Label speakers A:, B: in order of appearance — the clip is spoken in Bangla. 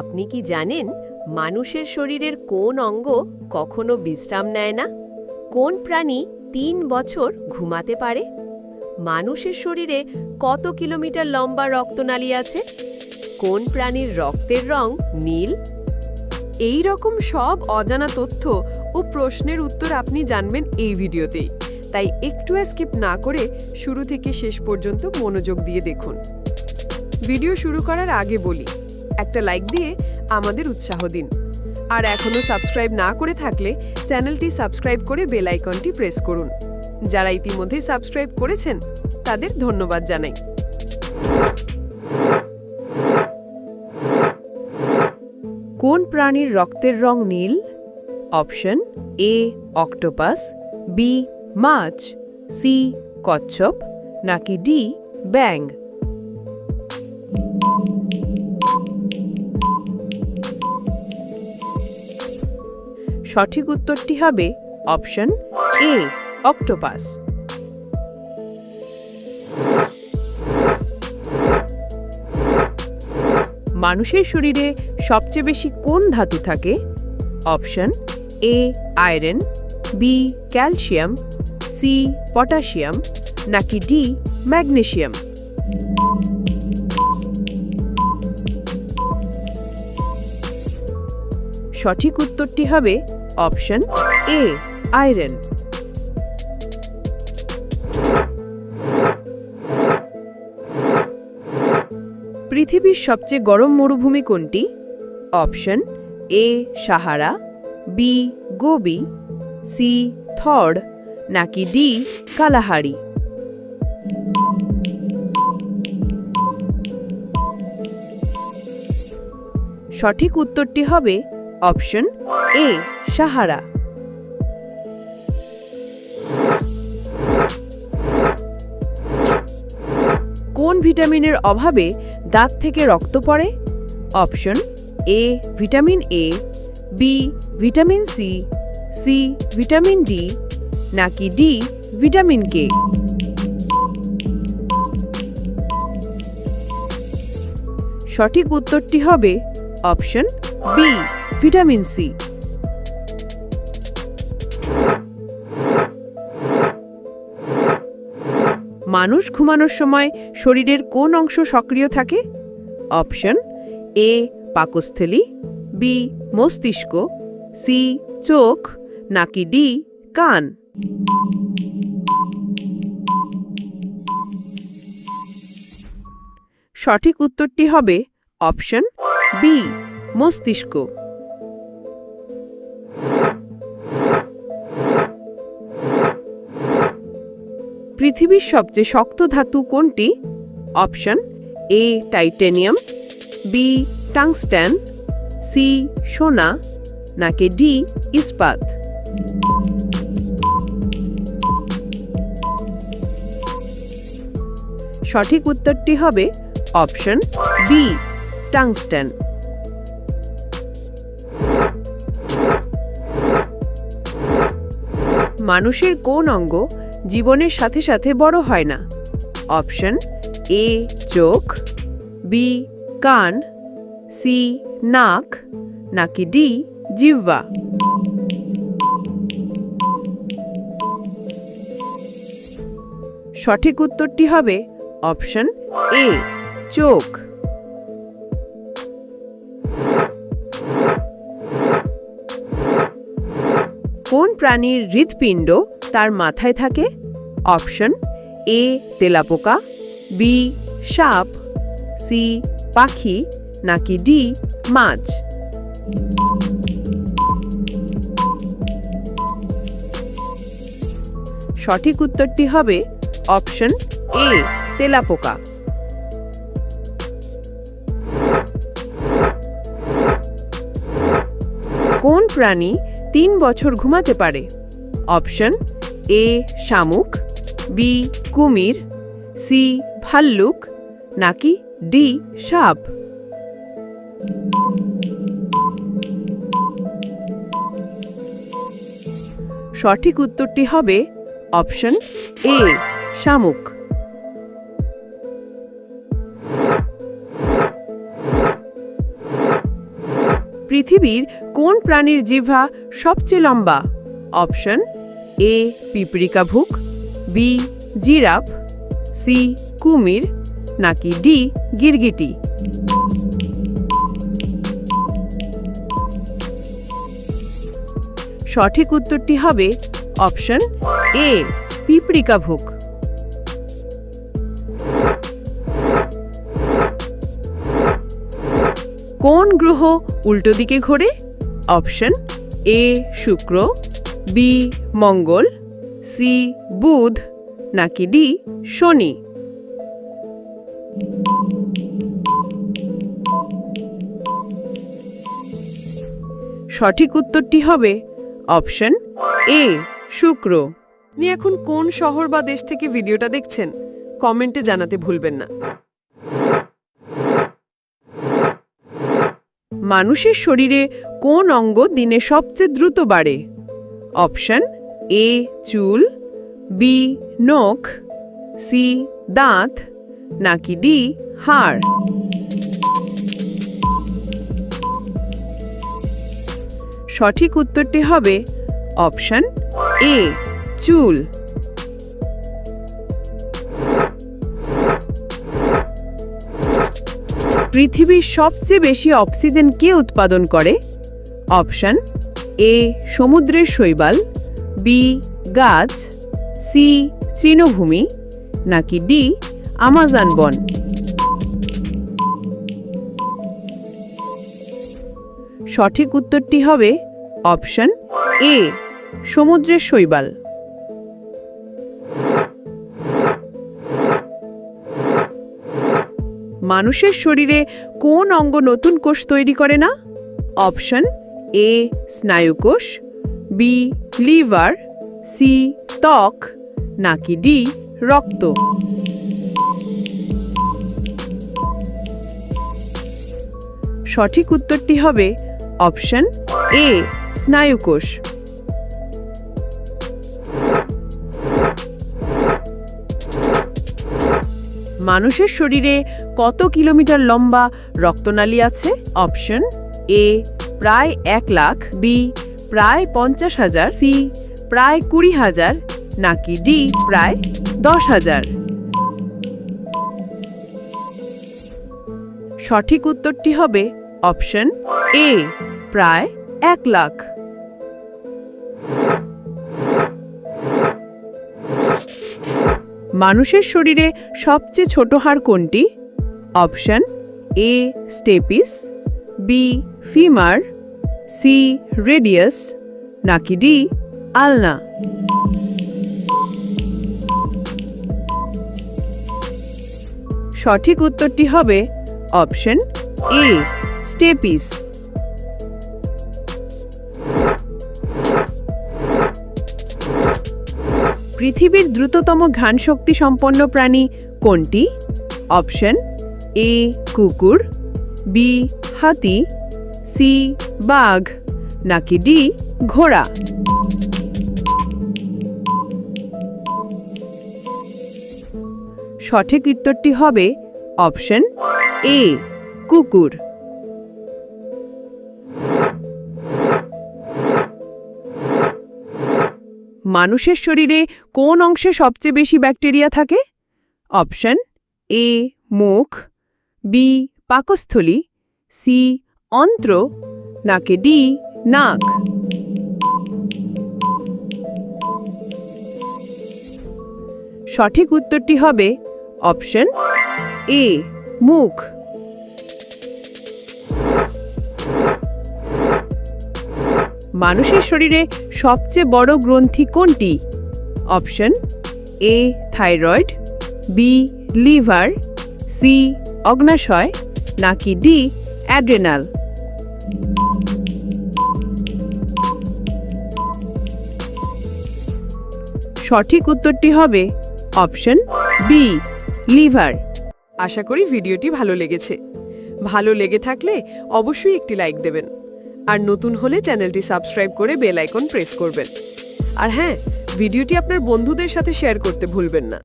A: আপনি কি জানেন মানুষের শরীরের কোন অঙ্গ কখনো বিশ্রাম নেয় না? কোন প্রাণী তিন বছর ঘুমাতে পারে? মানুষের শরীরে কত কিলোমিটার লম্বা রক্তনালী আছে? কোন প্রাণীর রক্তের রং নীল?
B: এই রকম সব অজানা তথ্য ও প্রশ্নের উত্তর আপনি জানবেন এই ভিডিওতেই। তাই একটু স্কিপ না করে শুরু থেকে শেষ পর্যন্ত মনোযোগ দিয়ে দেখুন। ভিডিও শুরু করার আগে বলি একটা লাইক দিয়ে আমাদের উৎসাহ দিন। আর এখনও সাবস্ক্রাইব না করে থাকলে চ্যানেলটি সাবস্ক্রাইব করে বেল আইকনটি প্রেস করুন। যারা ইতিমধ্যে সাবস্ক্রাইব করেছেন, তাদের ধন্যবাদ জানাই। কোন প্রাণীর রক্তের রং নীল? অপশন এ অক্টোপাস বি মাছ সি কচ্ছপ, নাকি ডি ব্যাং সঠিক উত্তরটি হবে অপশন এ, অক্টোপাস। মানুষের শরীরে সবচেয়ে বেশি কোন ধাতু থাকে? Option A, iron, B, calcium, C, potassium, নাকি ডি ম্যাগনেশিয়াম সঠিক উত্তরটি হবে অপশন এ, আয়রন। পৃথিবীর সবচেয়ে গরম মরুভূমি কোনটি? Option A, Sahara, B, Gobi, C Thar নাকি ডি, কালাহারি। সঠিক উত্তরটি হবে অপশন এ, সাহারা। কোন ভিটামিনের অভাবে দাঁত থেকে রক্ত পড়ে? Option A, vitamin A, B, vitamin C C, vitamin D, নাকি ডি, ভিটামিন কে? সঠিক উত্তরটি হবে অপশন বি। Vitamin C. মানুষ ঘুমানোর সময় শরীরের কোন অংশ সক্রিয় থাকে? অপশন, এ, পাকস্থলী, বি, মস্তিষ্ক, সি, চোখ, নাকি ডি, কান। সঠিক উত্তরটি হবে অপশন বি, মস্তিষ্ক। পৃথিবীর সবচেয়ে শক্ত ধাতু কোনটি? Option A, titanium, B, tungsten, C, সোনা, নাকি ডি, ইস্পাত। সঠিক উত্তরটি হবে অপশন বি, টাংস্ট্যান। মানুষের কোন অঙ্গ জীবনের সাথে সাথে বড় হয় না। অপশন এ চোখ বি কান সি নাক, নাকি ডি জিহ্বা। সঠিক উত্তরটি হবে অপশন এ চোখ। কোন প্রাণীর হৃৎপিণ্ড তার মাথায় থাকে অপশন এ তেলাপোকা, বি সাপ, সি পাখি, নাকি ডি মাছ। সঠিক উত্তরটি হবে অপশন এ, তেলাপোকা। কোন প্রাণী তিন বছর ঘুমাতে পারে? অপশন এ শামুক, বি কুমির, সি ভাল্লুক, নাকি ডি সাপ? সঠিক উত্তরটি হবে অপশন এ, শামুক। পৃথিবীর কোন প্রাণীর জিভা সবচেয়ে লম্বা? অপশন এ পিপরিকা ভুক বি, জিরাফ, সি, কুমির, নাকি ডি, গিরগিটি? সঠিক উত্তরটি হবে অপশন এ পিপরিকা ভুক কোন গ্রহ উল্টো দিকে ঘোরে? অপশন এ, শুক্র বি মঙ্গল সি বুধ নাকি ডি শনি? সঠিক উত্তরটি হবে অপশন এ শুক্র। আপনি এখন কোন শহর বা দেশ থেকে ভিডিওটা দেখছেন? কমেন্টে জানাতে ভুলবেন না। মানুষের শরীরে কোন অঙ্গ দিনে সবচেয়ে দ্রুত বাড়ে? অপশন এ, চুল, বি, নখ, সি, দাঁত, নাকি ডি, হাড়। সঠিক উত্তরটি হবে অপশন এ, চুল। পৃথিবীর সবচেয়ে বেশি অক্সিজেন কে উৎপাদন করে? অপশন এ, সমুদ্রের শৈবাল, বি, গাছ, সি, তৃণভূমি, নাকি ডি, আমাজন বন? সঠিক উত্তরটি হবে অপশন এ, সমুদ্রের শৈবাল। মানুষের শরীরে কোন অঙ্গ নতুন কোষ তৈরি করে না? অপশন এ স্নায়ুকোষ বি লিভার সি ত্বক নাকি ডি রক্ত সঠিক উত্তরটি হবে অপশন এ স্নায়ুকোষ মানুষের শরীরে কত কিলোমিটার লম্বা রক্তনালী আছে? অপশন এ প্রায় এক লাখ, বি, প্রায় পঞ্চাশ হাজার, সি, প্রায় কুড়ি হাজার, নাকি ডি, প্রায় দশ হাজার? সঠিক উত্তরটি হবে অপশন এ, প্রায় এক লাখ। মানুষের শরীরে সবচেয়ে ছোট হাড় কোনটি? Option A, stapes, B, femur C radius নাকি ডি আলনা। সঠিক উত্তরটি হবে অপশন এ স্টেপিস। পৃথিবীর দ্রুততম ঘ্রাণ শক্তি সম্পন্ন প্রাণী কোনটি? অপশন এ কুকুর বি হাতি সি বাঘ, নাকি ডি, ঘোড়া? সঠিক উত্তরটি হবে অপশন এ, কুকুর। মানুষের শরীরে কোন অংশে সবচেয়ে বেশি ব্যাকটেরিয়া থাকে? অপশন এ, মুখ, বি, পাকস্থলী, সি, অন্ত্র নাকি ডি, নাক। সঠিক উত্তরটি হবে অপশন এ, মুখ। মানুষের শরীরে সবচেয়ে বড় গ্রন্থি কোনটি? Option A, thyroid, B, liver, C, অগ্নাশয়, নাকি ডি, অ্যাড্রেনাল। সঠিক উত্তরটি হবে অপশন বি, লিভার।
C: আশা করি ভিডিওটি ভালো লেগেছে। ভালো লেগে থাকলে অবশ্যই একটি লাইক দেবেন। আর নতুন হলে চ্যানেলটি সাবস্ক্রাইব করে বেল আইকন প্রেস করবেন। আর হ্যাঁ ভিডিওটি আপনার বন্ধুদের সাথে শেয়ার করতে ভুলবেন না।